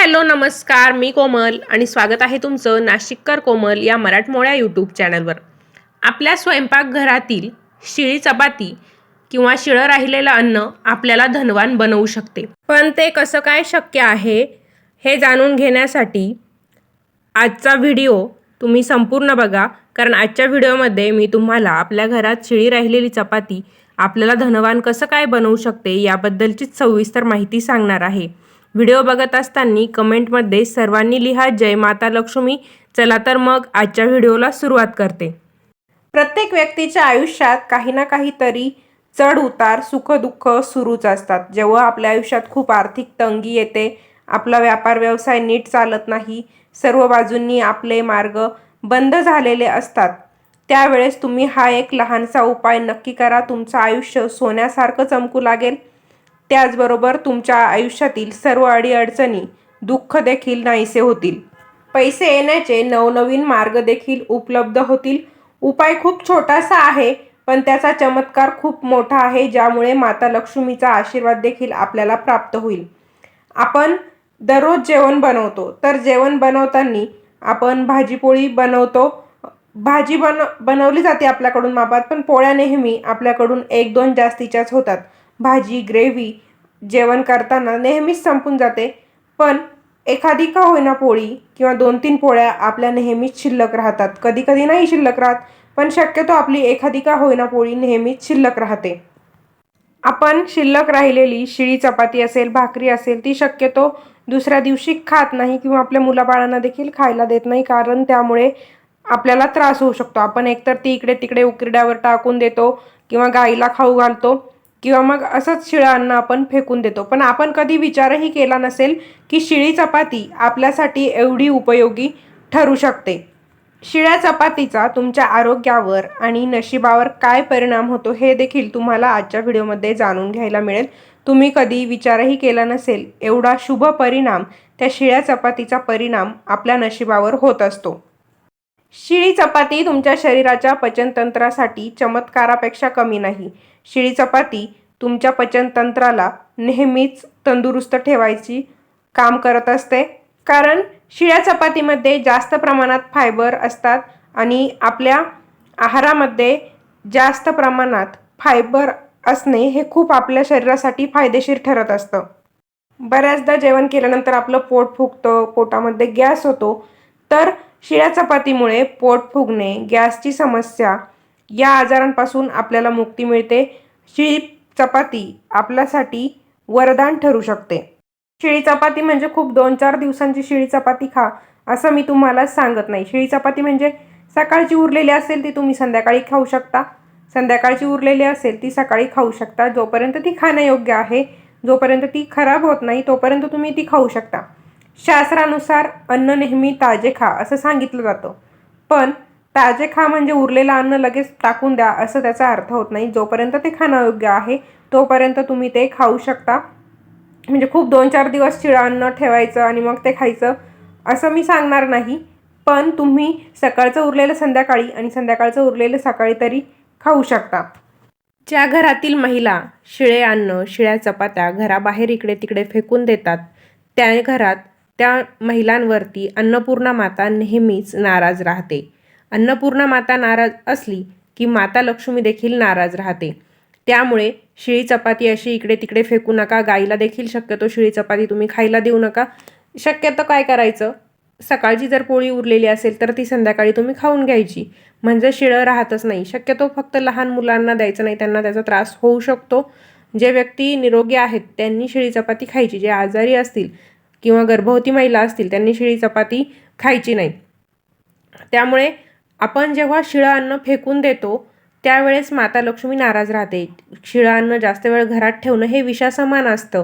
Hello नमस्कार. मी कोमल आणि स्वागत आहे तुमचं नाशिककर कोमल या मराठमोळ्या यूट्यूब चॅनलवर आपल्या स्वयंपाकघरातील शिळी चपाती किंवा शिळं राहिलेलं अन्न आपल्याला धनवान बनवू शकते. पण ते कसं काय शक्य आहे हे जाणून घेण्यासाठी आजचा व्हिडिओ तुम्ही संपूर्ण बघा. कारण आजच्या व्हिडिओमध्ये मी तुम्हाला आपल्या घरात शिळी राहिलेली चपाती आपल्याला धनवान कसं काय बनवू शकते याबद्दलचीच सविस्तर माहिती सांगणार आहे. व्हिडिओ बघत असताना कमेंटमध्ये सर्वांनी लिहा जय माता लक्ष्मी चला तर मग आजच्या व्हिडिओला सुरुवात करते. प्रत्येक व्यक्तीच्या आयुष्यात काही ना काहीतरी चढ उतार सुखदुःख सुरूच असतात. जेव्हा आपल्या आयुष्यात खूप आर्थिक तंगी येते आपला व्यापार व्यवसाय नीट चालत नाही सर्व बाजूंनी आपले मार्ग बंद झालेले असतात त्यावेळेस तुम्ही हा एक लहानसा उपाय नक्की करा. तुमचं आयुष्य सोन्यासारखं चमकू लागेल. त्याचबरोबर तुमच्या आयुष्यातील सर्व अडीअडचणी दुःख देखील नाहीसे होतील. पैसे येण्याचे नवनवीन मार्ग देखील उपलब्ध होतील. उपाय खूप छोटासा आहे पण त्याचा चमत्कार खूप मोठा आहे ज्यामुळे माता लक्ष्मीचा आशीर्वाद देखील आपल्याला प्राप्त होईल. आपण दररोज जेवण बनवतो तर जेवण बनवताना आपण भाजीपोळी बनवतो. भाजी बन बनवली जाते आपल्याकडून मापात पण पोळ्या नेहमी आपल्याकडून एक दोन जास्तीच्याच होतात. भाजी ग्रेव्ही जेवण करताना नेहमीच संपून जाते. पण एखादी का होईना पोळी किंवा दोन तीन पोळ्या आपल्या नेहमीच शिल्लक राहतात. कधी कधी नाही शिल्लक राहत पण शक्यतो आपली एखादी का होईना पोळी नेहमीच शिल्लक राहते. आपण शिल्लक राहिलेली शिळी चपाती असेल भाकरी असेल ती शक्यतो दुसऱ्या दिवशी खात नाही किंवा आपल्या मुलाबाळांना देखील खायला देत नाही कारण त्यामुळे आपल्याला त्रास होऊ शकतो. आपण एकतर ती इकडे तिकडे उकिरड्यावर टाकून देतो किंवा गाईला खाऊ घालतो. किंवा मग असंच शिळं अन्न आपण फेकून देतो. पण आपण कधी विचारही केला नसेल की शिळी चपाती आपल्यासाठी एवढी उपयोगी ठरू शकते. शिळ्या चपातीचा तुमच्या आरोग्यावर आणि नशिबावर काय परिणाम होतो हे देखील तुम्हाला आजच्या व्हिडिओमध्ये जाणून घ्यायला मिळेल. तुम्ही कधी विचारही केला नसेल एवढा शुभ परिणाम त्या शिळ्या चपातीचा परिणाम आपल्या नशिबावर होत असतो. शिळी चपाती तुमच्या शरीराच्या पचनतंत्रासाठी चमत्कारापेक्षा कमी नाही. शिळी चपाती तुमच्या पचनतंत्राला नेहमीच तंदुरुस्त ठेवायची काम करत असते. कारण शिळ्या चपातीमध्ये जास्त प्रमाणात फायबर असतात आणि आपल्या आहारामध्ये जास्त प्रमाणात फायबर असणे हे खूप आपल्या शरीरासाठी फायदेशीर ठरत असतं. बऱ्याचदा जेवण केल्यानंतर आपलं पोट फुगतं पोटामध्ये गॅस होतो तर शिळ्या चपातीमुळे पोट फुगणे गॅसची समस्या या आजारांपासून आपल्याला मुक्ती मिळते. शिळी चपाती आपल्यासाठी वरदान ठरू शकते. शिळी चपाती म्हणजे खूप दोन चार दिवसांची शिळी चपाती खा असं मी तुम्हाला सांगत नाही. शिळी चपाती म्हणजे सकाळची उरलेली असेल ती तुम्ही संध्याकाळी खाऊ शकता. संध्याकाळची उरलेली असेल ती सकाळी खाऊ शकता. जोपर्यंत ती खाण्यायोग्य आहे जोपर्यंत ती खराब होत नाही तोपर्यंत तुम्ही ती खाऊ शकता. शास्त्रानुसार अन्न नेहमी ताजे खा असं सांगितलं जातं. पण ताजे खा म्हणजे उरलेलं अन्न लगेच टाकून द्या असं त्याचा अर्थ होत नाही. जोपर्यंत ते खाण्यायोग्य आहे तोपर्यंत तुम्ही ते खाऊ शकता. म्हणजे खूप दोन चार दिवस शिळं अन्न ठेवायचं आणि मग ते खायचं असं मी सांगणार नाही. पण तुम्ही सकाळचं उरलेलं संध्याकाळी आणि संध्याकाळचं उरलेलं सकाळी तरी खाऊ शकता. ज्या घरातील महिला शिळे अन्न शिळ्या चपात्या घराबाहेर इकडे तिकडे फेकून देतात त्या घरात त्या महिलांवरती अन्नपूर्णा माता नेहमीच नाराज राहते. अन्नपूर्णा माता नाराज असली की माता लक्ष्मी देखील नाराज राहते. त्यामुळे शिळी चपाती अशी इकडे तिकडे फेकू नका गाईला देखील शक्यतो शिळी चपाती तुम्ही खायला देऊ नका. शक्यतो काय करायचं? सकाळची जर पोळी उरलेली असेल तर ती संध्याकाळी तुम्ही खाऊन घ्यायची. म्हणजे शिळं राहतच नाही. शक्यतो फक्त लहान मुलांना द्यायचं नाही त्यांना त्याचा त्रास होऊ शकतो. जे व्यक्ती निरोगी आहेत त्यांनी शिळी चपाती खायची. जे आजारी असतील किंवा गर्भवती महिला असतील त्यांनी शिळी चपाती खायची नाही. त्यामुळे आपण जेव्हा शिळं अन्न फेकून देतो त्यावेळेस माता लक्ष्मी नाराज राहते. शिळं अन्न जास्त वेळ घरात ठेवणं हे विषासमान असतं.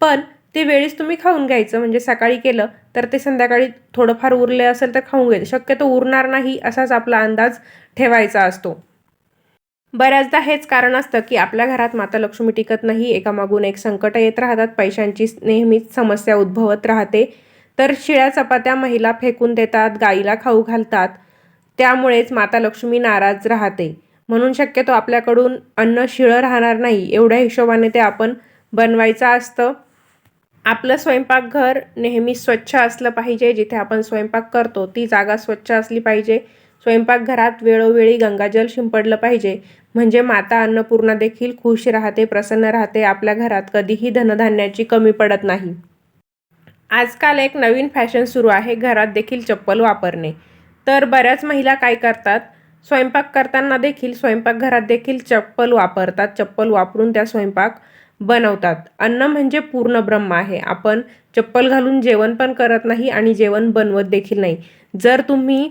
पण ते वेळीच तुम्ही खाऊन घ्यायचं म्हणजे सकाळी केलं तर ते संध्याकाळी थोडंफार उरले असेल तर खाऊन घ्यायचं. शक्यतो उरणार नाही असाच आपला अंदाज ठेवायचा असतो. बऱ्याचदा हेच कारण असतं की आपल्या घरात माता लक्ष्मी टिकत नाही एकामागून एक संकट येत राहतात पैशांची नेहमीच समस्या उद्भवत राहते. तर शिळ्या चपात्या महिला फेकून देतात गाईला खाऊ घालतात त्यामुळेच माता लक्ष्मी नाराज राहते. म्हणून शक्यतो आपल्याकडून अन्न शिळं राहणार नाही एवढ्या हिशोबाने ते आपण बनवायचं असतं. आपलं स्वयंपाकघर नेहमी स्वच्छ असलं पाहिजे जिथे आपण स्वयंपाक करतो ती जागा स्वच्छ असली पाहिजे. स्वयंपाकघरात वेळोवेळी गंगाजल शिंपडलं पाहिजे. म्हणजे माता अन्नपूर्णा देखील खुश राहते प्रसन्न राहते आपल्या घरात कधीही धनधान्याची कमी पडत नाही. आजकाल एक नवीन फॅशन सुरू आहे घरात देखील चप्पल वापरणे. तर बऱ्याच महिला काय करतात? स्वयंपाक करताना देखील स्वयंपाकघरात देखील चप्पल वापरतात. चप्पल वापरून त्या स्वयंपाक बनवतात. अन्न म्हणजे पूर्ण ब्रह्म आहे. आपण चप्पल घालून जेवण पण करत नाही आणि जेवण बनवत देखील नाही. जर तुम्ही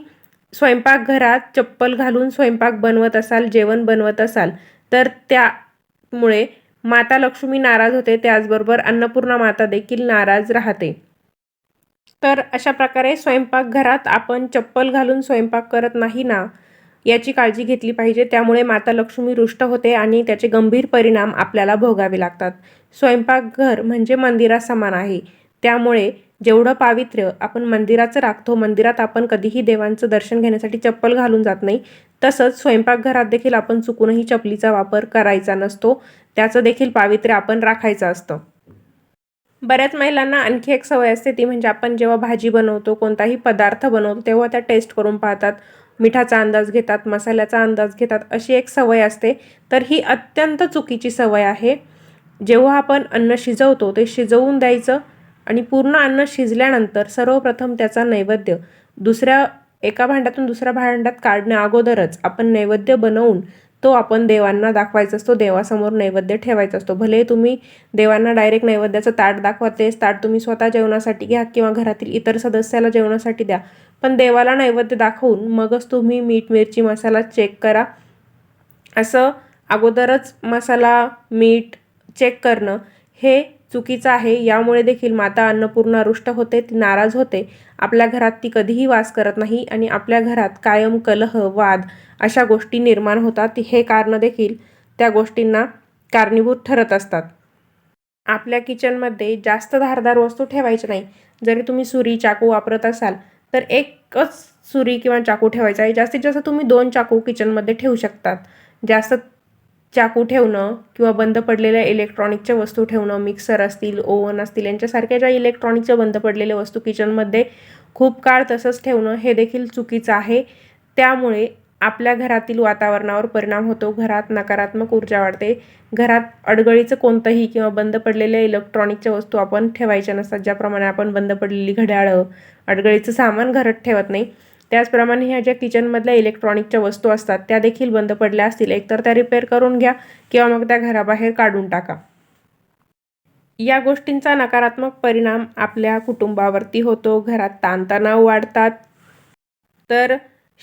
स्वयंपाकघरात चप्पल घालून स्वयंपाक बनवत असाल जेवण बनवत असाल तर त्यामुळे माता लक्ष्मी नाराज होते. त्याचबरोबर अन्नपूर्णा माता देखील नाराज राहते. तर अशा प्रकारे स्वयंपाकघरात आपण चप्पल घालून स्वयंपाक करत नाही ना याची काळजी घेतली पाहिजे. त्यामुळे माता लक्ष्मी रुष्ट होते आणि त्याचे गंभीर परिणाम आपल्याला भोगावे लागतात. स्वयंपाकघर म्हणजे मंदिरासमान आहे. त्यामुळे जेवढं पावित्र्य आपण मंदिराचं राखतो मंदिरात आपण कधीही देवांचं दर्शन घेण्यासाठी चप्पल घालून जात नाही तसंच स्वयंपाकघरात देखील आपण चुकूनही चपलीचा वापर करायचा नसतो. त्याचं देखील पावित्र्य आपण राखायचं असतं. बऱ्याच महिलांना आणखी एक सवय असते ती म्हणजे आपण जेव्हा भाजी बनवतो कोणताही पदार्थ बनवतो तेव्हा त्या टेस्ट करून पाहतात. मिठाचा अंदाज घेतात मसाल्याचा अंदाज घेतात अशी एक सवय असते. तर ही अत्यंत चुकीची सवय आहे. जेव्हा आपण अन्न शिजवतो ते शिजवून द्यायचं आणि पूर्ण अन्न शिजल्यानंतर सर्वप्रथम त्याचा नैवेद्य दुसऱ्या एका भांड्यातून दुसऱ्या भांड्यात काढण्या अगोदरच आपण नैवेद्य बनवून तो आपण देवांना दाखवायचा असतो देवासमोर नैवेद्य ठेवायचा असतो. भले तुम्ही देवांना डायरेक्ट नैवेद्याचं ताट दाखवा तेच ताट तुम्ही स्वतः जेवणासाठी घ्या किंवा घरातील इतर सदस्याला जेवणासाठी द्या. पण देवाला नैवेद्य दाखवून मगच तुम्ही मीठ मिरची मसाला चेक करा. असं अगोदरच मसाला मीठ चेक करणं हे चुकीचं आहे. यामुळे देखील माता अन्नपूर्णा रुष्ट होते ती नाराज होते. आपल्या घरात ती कधीही वास करत नाही आणि आपल्या घरात कायम कलह वाद अशा गोष्टी निर्माण होतात. हे कारणं देखील त्या गोष्टींना कारणीभूत ठरत असतात. आपल्या किचनमध्ये जास्त धारदार वस्तू ठेवायच्या नाही. जरी तुम्ही सुरी चाकू वापरत असाल तर एकच सुरी किंवा चाकू ठेवायचा आहे. जास्तीत जास्त तुम्ही दोन चाकू किचनमध्ये ठेवू शकतात. जास्त चाकू ठेवणं किंवा बंद पडलेल्या इलेक्ट्रॉनिकच्या वस्तू ठेवणं मिक्सर असतील ओव्हन असतील यांच्यासारख्या ज्या इलेक्ट्रॉनिकच्या बंद पडलेल्या वस्तू किचनमध्ये खूप काळ तसंच ठेवणं हे देखील चुकीचं आहे. त्यामुळे आपल्या घरातील वातावरणावर परिणाम होतो. घरात नकारात्मक ऊर्जा वाढते. घरात अडगळीचं कोणतंही किंवा बंद पडलेल्या इलेक्ट्रॉनिकच्या वस्तू आपण ठेवायच्या नसतात. ज्याप्रमाणे आपण बंद पडलेली घड्याळं अडगळीचं सामान घरात ठेवत नाही. त्याचप्रमाणे ह्या ज्या किचनमधल्या इलेक्ट्रॉनिकच्या वस्तू असतात त्या देखील बंद पडल्या असतील. एकतर त्या रिपेअर करून घ्या किंवा मग त्या घराबाहेर काढून टाका. या गोष्टींचा नकारात्मक परिणाम आपल्या कुटुंबावरती होतो. घरात ताणतणाव वाढतात. तर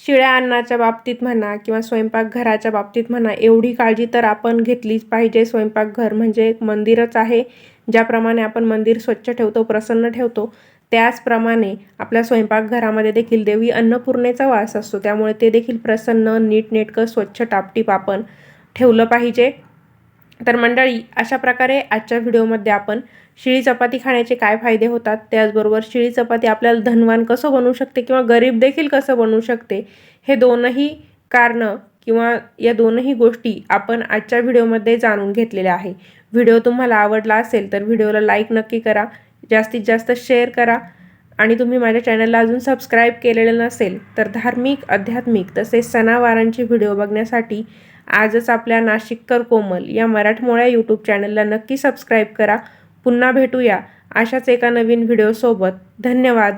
शिळ्या अन्नाच्या बाबतीत म्हणा किंवा स्वयंपाकघराच्या बाबतीत म्हणा एवढी काळजी तर आपण घेतलीच पाहिजे. स्वयंपाकघर म्हणजे एक मंदिरच आहे ज्याप्रमाणे आपण मंदिर स्वच्छ ठेवतो प्रसन्न ठेवतो. त्याचप्रमाणे आपल्या स्वयंपाकघरामध्ये देखील देवी अन्नपूर्णेचा वास असतो. त्यामुळे ते देखील प्रसन्न नीटनेटकं स्वच्छ टापटीप आपण ठेवलं पाहिजे. तर मंडळी अशा प्रकारे आजच्या व्हिडिओमध्ये आपण शिळी चपाती खाण्याचे काय फायदे होतात? त्याचबरोबर शिळी चपाती आपल्याला धनवान कसं बनवू शकते किंवा गरीब देखील कसं बनवू शकते? हे दोनही कारणं किंवा या दोनही गोष्टी आपण आजच्या व्हिडिओमध्ये जाणून घेतलेल्या आहे. व्हिडिओ तुम्हाला आवडला असेल तर व्हिडिओला लाईक नक्की करा. जास्तीत जास्त शेअर करा. आणि तुम्ही माझ्या चॅनलला अजून सबस्क्राईब केलेलं नसेल तर धार्मिक आध्यात्मिक तसेच सणावारांचे व्हिडिओ बघण्यासाठी आजच आपल्या नाशिककर कोमल या मराठमोळ्या यूट्यूब चॅनलला नक्की सबस्क्राईब करा. पुन्हा भेटूया अशाच एका नवीन व्हिडिओसोबत धन्यवाद.